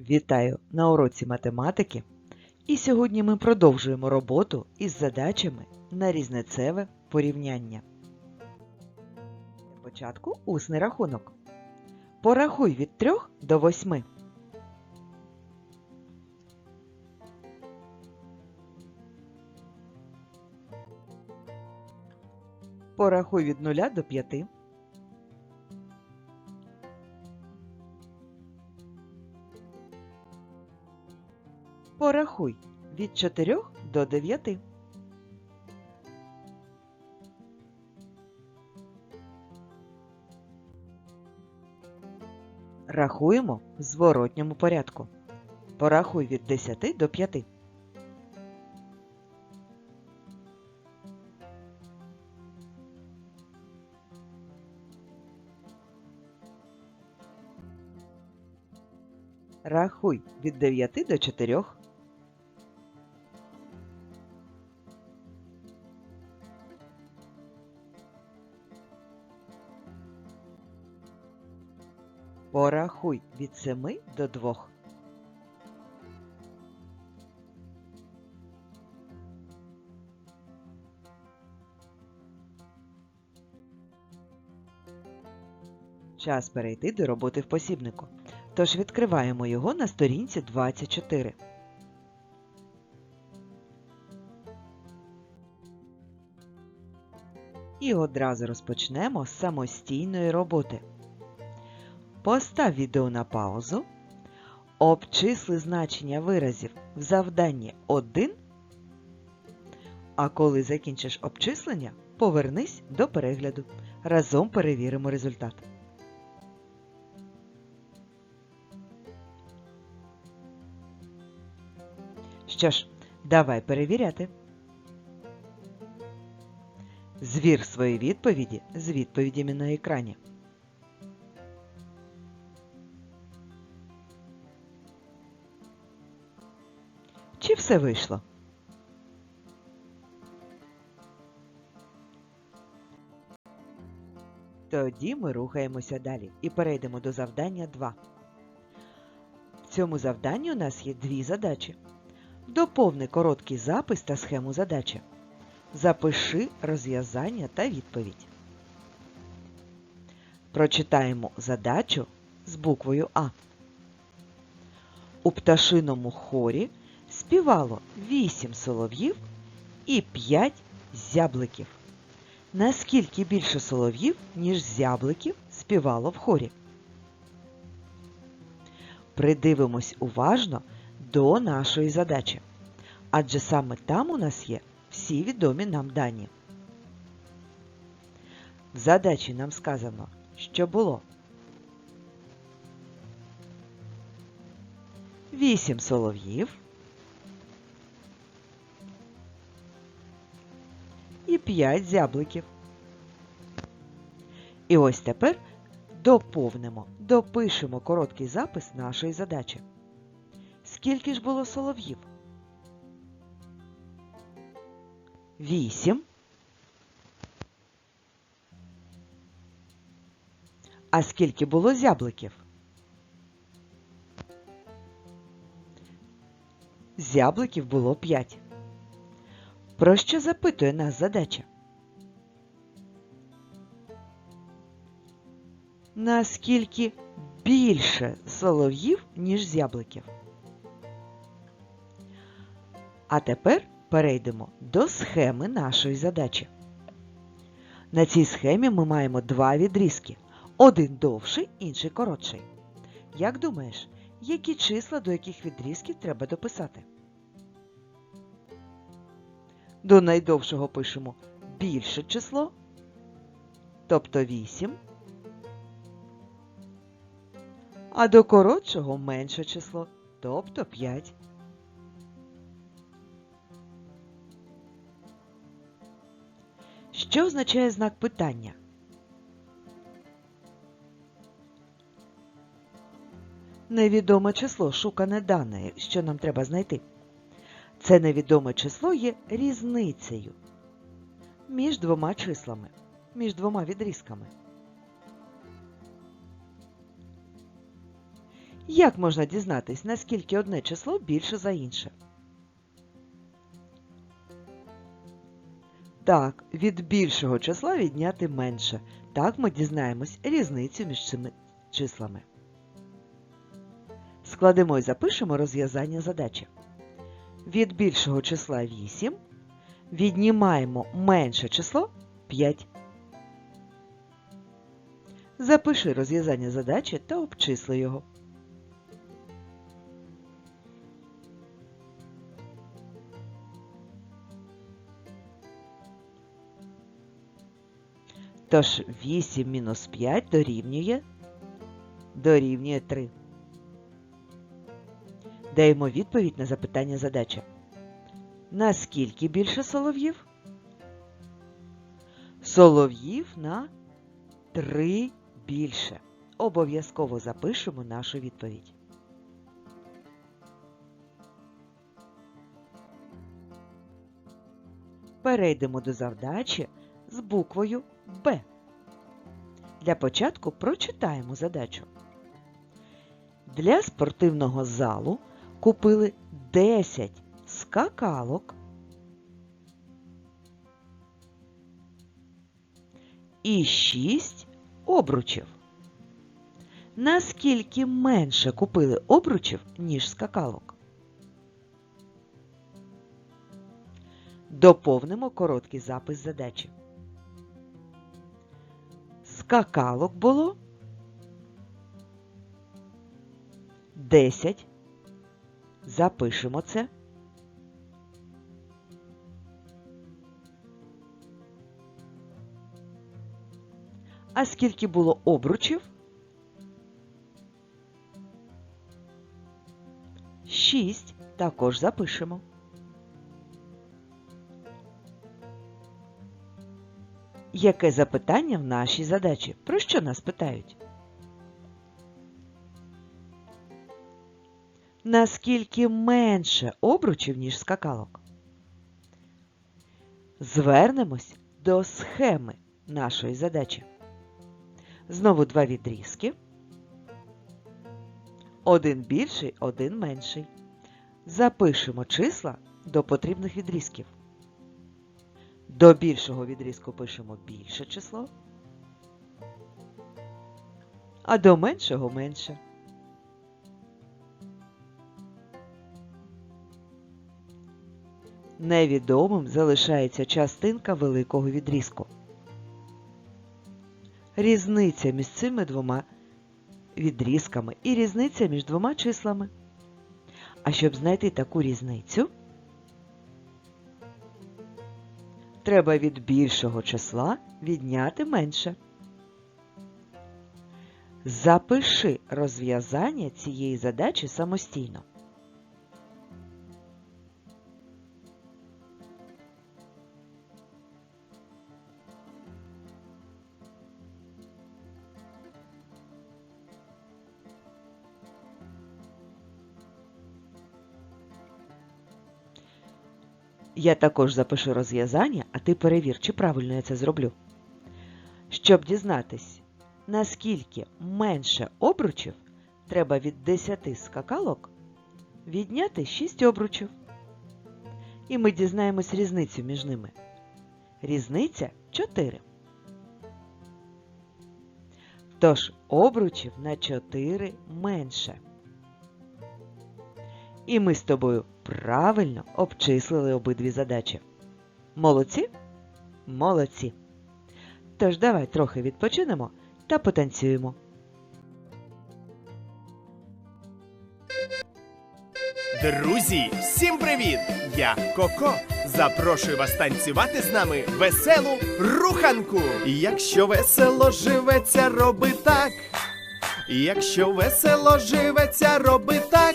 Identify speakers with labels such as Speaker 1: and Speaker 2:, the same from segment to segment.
Speaker 1: Вітаю на уроці математики. І сьогодні ми продовжуємо роботу із задачами на різницеве порівняння. Для початку усний рахунок. Порахуй від 3 до 8. Порахуй від 0 до 5. Порахуй від 4 до 9. Рахуємо в зворотньому порядку. Порахуй від 10 до 5. Рахуй від 9 до 4. Порахуй від 7 до 2. Час перейти до роботи в посібнику. Тож відкриваємо його на сторінці 24. І одразу розпочнемо з самостійної роботи. Постав відео на паузу. Обчисли значення виразів в завданні 1. А коли закінчиш обчислення, повернись до перегляду. Разом перевіримо результат. Що ж, давай перевіряти. Звір свої відповіді з відповідями на екрані. Все вийшло? Тоді ми рухаємося далі і перейдемо до завдання 2. В цьому завданні у нас є дві задачі. Доповни короткий запис та схему задачі. Запиши розв'язання та відповідь. Прочитаємо задачу з буквою А. У пташиному хорі співало 8 солов'їв і 5 зябликів. Наскільки більше солов'їв, ніж зябликів, співало в хорі? Придивимось уважно до нашої задачі. Адже саме там у нас є всі відомі нам дані. В задачі нам сказано, що було 8 солов'їв 5 зябликів. І ось тепер доповнимо, допишемо короткий запис нашої задачі. Скільки ж було солов'їв? Вісім. А скільки було зябликів? Зябликів було п'ять. Про що запитує нас задача? Наскільки більше солов'їв, ніж зябликів? А тепер перейдемо до схеми нашої задачі. На цій схемі ми маємо два відрізки. Один довший, інший коротший. Як думаєш, які числа до яких відрізків треба дописати? До найдовшого пишемо більше число, тобто 8, а до коротшого менше число, тобто 5. Що означає знак питання? Невідоме число шукане дане, що нам треба знайти. Це невідоме число є різницею між двома числами, між двома відрізками. Як можна дізнатись, наскільки одне число більше за інше? Так, від більшого числа відняти менше. Так ми дізнаємось різницю між цими числами. Складемо і запишемо розв'язання задачі. Від більшого числа 8 віднімаємо менше число 5. Запиши розв'язання задачі та обчисли його. Тож 8 мінус 5 дорівнює дорівнює 3. Даємо відповідь на запитання задачі. Наскільки більше солов'їв? Солов'їв на 3 більше. Обов'язково запишемо нашу відповідь. Перейдемо до завдачі з буквою Б. Для початку прочитаємо задачу. Для спортивного залу купили 10 скакалок і 6 обручів. Наскільки менше купили обручів, ніж скакалок? Доповнимо короткий запис задачі. Скакалок було 10. Запишемо це. А скільки було обручів? Шість. Також запишемо. Яке запитання в нашій задачі? Про що нас питають? Наскільки менше обручів, ніж скакалок? Звернемось до схеми нашої задачі. Знову два відрізки. Один більший, один менший. Запишемо числа до потрібних відрізків. До більшого відрізку пишемо більше число, а до меншого менше. Невідомим залишається частинка великого відрізку. Різниця між цими двома відрізками і різниця між двома числами. А щоб знайти таку різницю, треба від більшого числа відняти менше. Запиши розв'язання цієї задачі самостійно. Я також запишу розв'язання, а ти перевір, чи правильно я це зроблю. Щоб дізнатись, наскільки менше обручів, треба від 10 скакалок відняти 6 обручів. І ми дізнаємось різницю між ними. Різниця 4. Тож обручів на 4 менше. І ми з тобою правильно обчислили обидві задачі. Молодці? Молодці. Тож давай трохи відпочинемо та потанцюємо.
Speaker 2: Друзі, всім привіт! Я Коко. Запрошую вас танцювати з нами веселу руханку. Якщо весело живеться, роби так. Якщо весело живеться, роби так.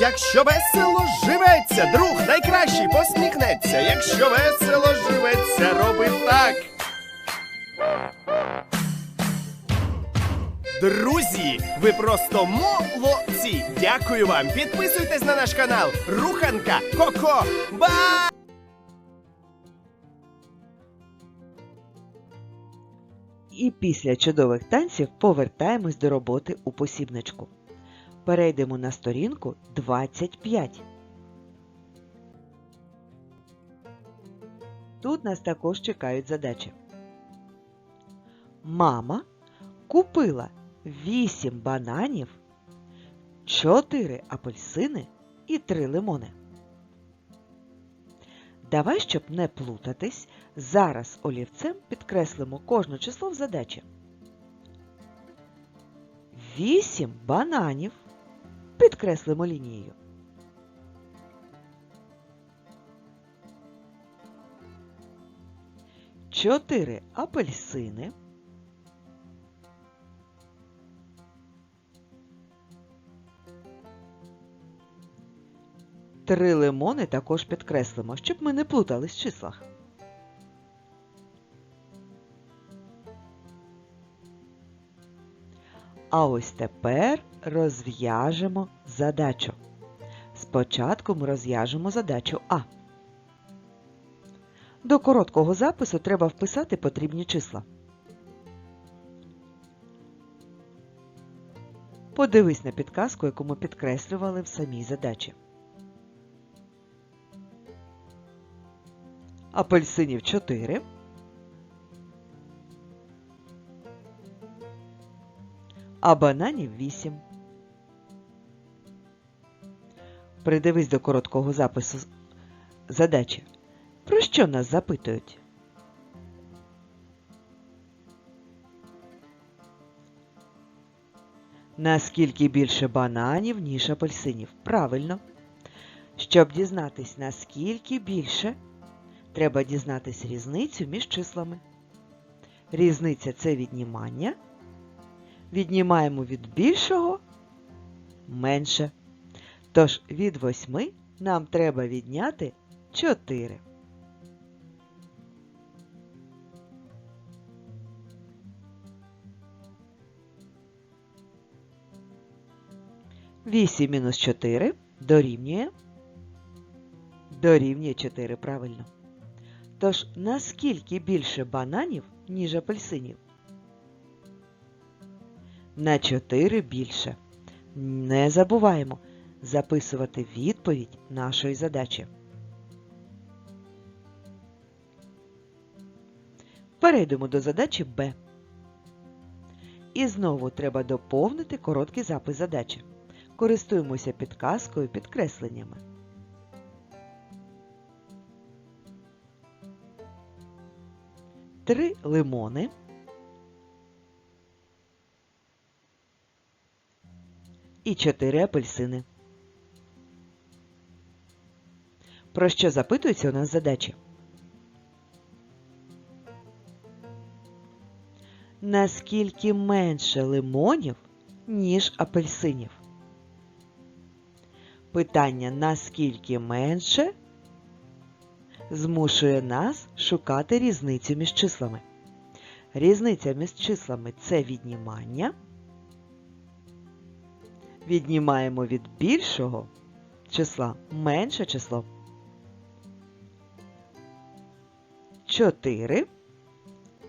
Speaker 2: Якщо весело живеться, друг найкращий посміхнеться. Якщо весело живеться, роби так. Друзі, ви просто молодці! Дякую вам! Підписуйтесь на наш канал Руханка Коко. Ба!
Speaker 1: І після чудових танців повертаємось до роботи у посібничку. Перейдемо на сторінку 25. Тут нас також чекають задачі. Мама купила 8 бананів, 4 апельсини і 3 лимони. Давай, щоб не плутатись, зараз олівцем підкреслимо кожне число в задачі. 8 бананів. Підкреслимо лінією. Чотири апельсини. Три лимони також підкреслимо, щоб ми не плутались в числах. А ось тепер розв'яжемо задачу. Спочатку ми розв'яжемо задачу А. До короткого запису треба вписати потрібні числа. Подивись на підказку, яку ми підкреслювали в самій задачі. Апельсинів 4. А бананів 8. Придивись до короткого запису задачі. Про що нас запитують? Наскільки більше бананів, ніж апельсинів? Правильно. Щоб дізнатись, наскільки більше, треба дізнатись різницю між числами. Різниця це віднімання віднімаємо від більшого менше. Тож від 8 нам треба відняти 4. Вісім мінус 4 дорівнює. Дорівнює 4 правильно. Тож наскільки більше бананів, ніж апельсинів? На 4 більше. Не забуваємо записувати відповідь нашої задачі. Перейдемо до задачі Б. І знову треба доповнити короткий запис задачі. Користуємося підказкою підкресленнями. Три лимони. І 4 апельсини. Про що запитується у нас задача? Наскільки менше лимонів, ніж апельсинів? Питання наскільки менше змушує нас шукати різницю між числами. Різниця між числами це віднімання. Віднімаємо від більшого числа менше число. 4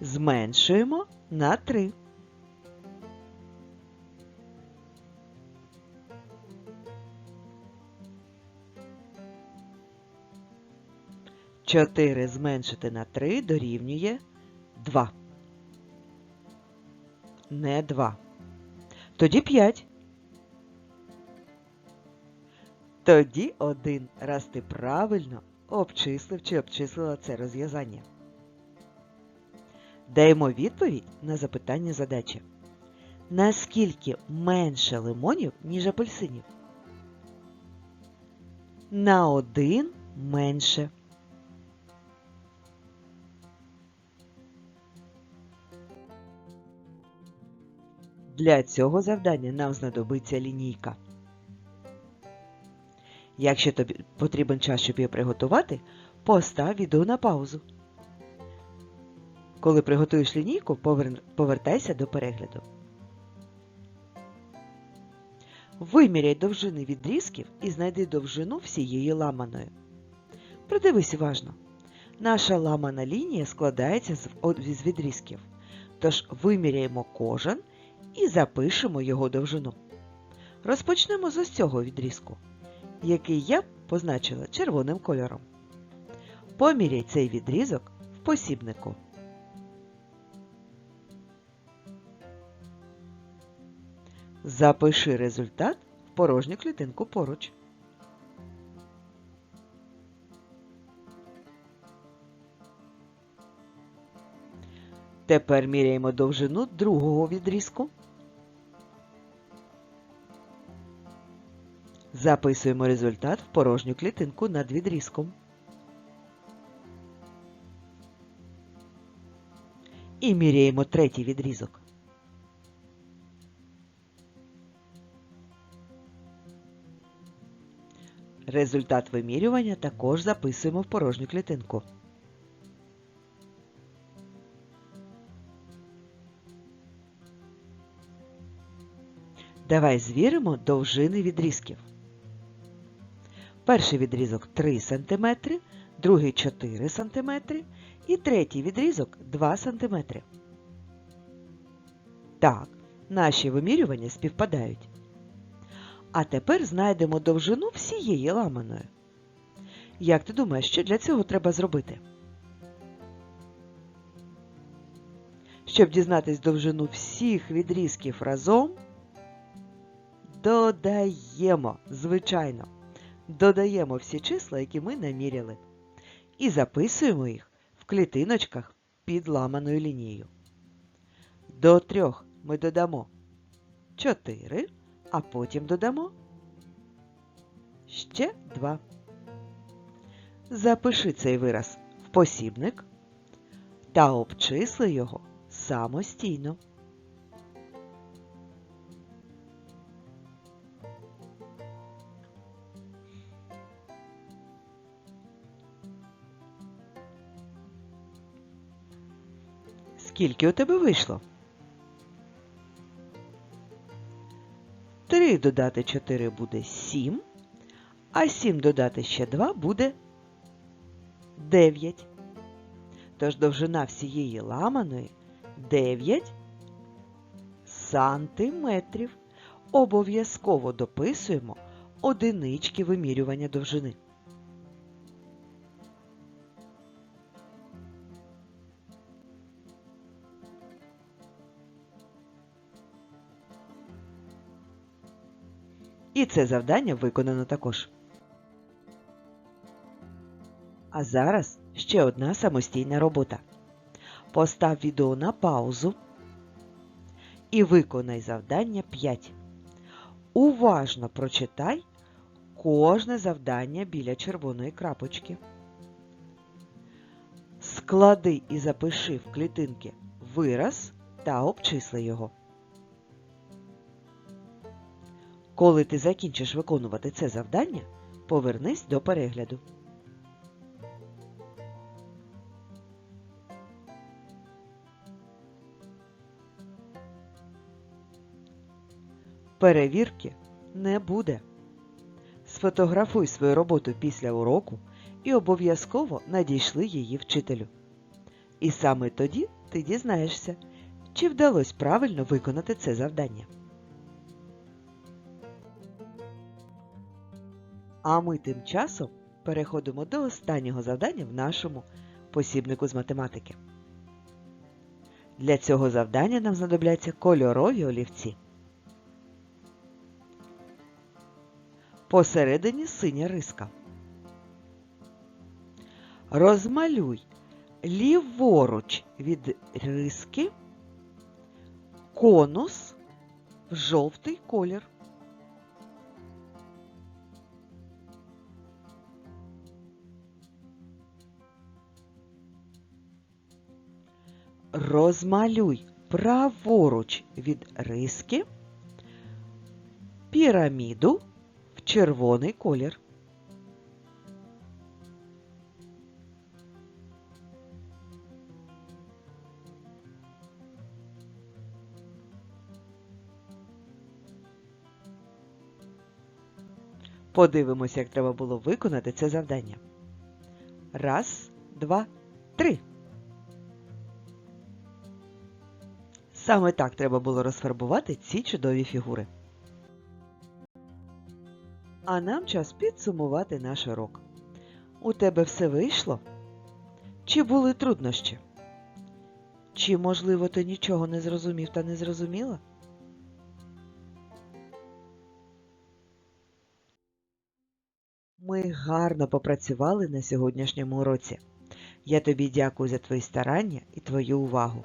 Speaker 1: зменшуємо на 3. Чотири зменшити на 3 дорівнює 2. Не 2. Тоді 5. Тоді 1, раз ти правильно обчислив чи обчислила це розв'язання. Даємо відповідь на запитання задачі. Наскільки менше лимонів, ніж апельсинів? На один менше. Для цього завдання нам знадобиться лінійка. Якщо тобі потрібен час, щоб її приготувати, постав відео на паузу. Коли приготуєш лінійку, повертайся до перегляду. Виміряй довжини відрізків і знайди довжину всієї ламаної. Придивись уважно. Наша ламана лінія складається з відрізків. Тож виміряємо кожен і запишемо його довжину. Розпочнемо з ось цього відрізку, який я позначила червоним кольором. Поміряй цей відрізок в посібнику. Запиши результат в порожню клітинку поруч. Тепер міряємо довжину другого відрізку. Записуємо результат в порожню клітинку над відрізком. І міряємо третій відрізок. Результат вимірювання також записуємо в порожню клітинку. Давай звіримо довжини відрізків. Перший відрізок 3 см, другий 4 см і третій відрізок 2 см. Так, наші вимірювання співпадають. А тепер знайдемо довжину всієї ламаної. Як ти думаєш, що для цього треба зробити? Щоб дізнатись довжину всіх відрізків разом, додаємо, звичайно, додаємо всі числа, які ми наміряли, і записуємо їх в клітиночках під ламаною лінією. До трьох ми додамо 4, а потім додамо ще 2. Запиши цей вираз в посібник та обчисли його самостійно. Скільки у тебе вийшло? 3 додати 4 буде 7, а 7 додати ще 2 буде 9. Тож довжина всієї ламаної 9 сантиметрів. Обов'язково дописуємо одинички вимірювання довжини. Це завдання виконано також. А зараз ще одна самостійна робота. Постав відео на паузу і виконай завдання 5. Уважно прочитай кожне завдання біля червоної крапочки. Склади і запиши в клітинки вираз та обчисли його. Коли ти закінчиш виконувати це завдання, повернись до перегляду. Перевірки не буде. Сфотографуй свою роботу після уроку і обов'язково надійшли її вчителю. І саме тоді ти дізнаєшся, чи вдалося правильно виконати це завдання. А ми тим часом переходимо до останнього завдання в нашому посібнику з математики. Для цього завдання нам знадобляться кольорові олівці. Посередині синя риска. Розмалюй ліворуч від риски конус в жовтий колір. Розмалюй праворуч від риски піраміду в червоний колір. Подивимося, як треба було виконати це завдання. Раз, два, три. Саме так треба було розфарбувати ці чудові фігури. А нам час підсумувати наш урок. У тебе все вийшло? Чи були труднощі? Чи, можливо, ти нічого не зрозумів та не зрозуміла? Ми гарно попрацювали на сьогоднішньому уроці. Я тобі дякую за твої старання і твою увагу.